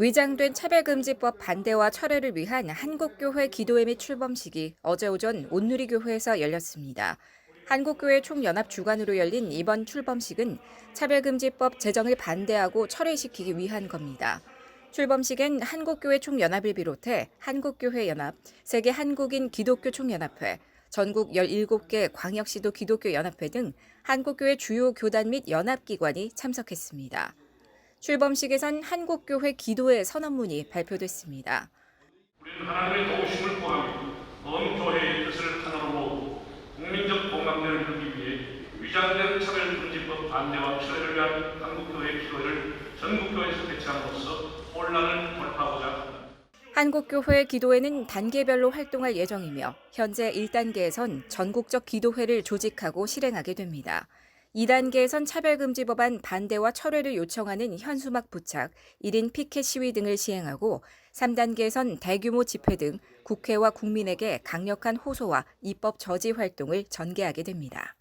위장된 차별금지법 반대와 철회를 위한 한국교회 기도회 및 출범식이 어제 오전 온누리교회에서 열렸습니다. 한국교회 총연합 주관으로 열린 이번 출범식은 차별금지법 제정을 반대하고 철회시키기 위한 겁니다. 출범식엔 한국교회 총연합을 비롯해 한국교회 연합, 세계 한국인 기독교 총연합회, 전국 17개 광역시도 기독교 연합회 등 한국교회 주요 교단 및 연합기관이 참석했습니다. 출범식에선 한국교회 기도회 선언문이 발표됐습니다. 우리는 하나님의 도우심을 구하며 온 교회의 뜻을 하나로 모으고 국민적 공감대를 이루기 위해 위장된 차별금지법 반대와 철회를 위한 한국교회 기도회를 전국교회에서 개최함으로써 혼란을 돌파하고자 합니다. 한국교회 기도회는 단계별로 활동할 예정이며 현재 1단계에선 전국적 기도회를 조직하고 실행하게 됩니다. 2단계에선 차별금지 법안 반대와 철회를 요청하는 현수막 부착, 1인 피켓 시위 등을 시행하고 3단계에선 대규모 집회 등 국회와 국민에게 강력한 호소와 입법 저지 활동을 전개하게 됩니다.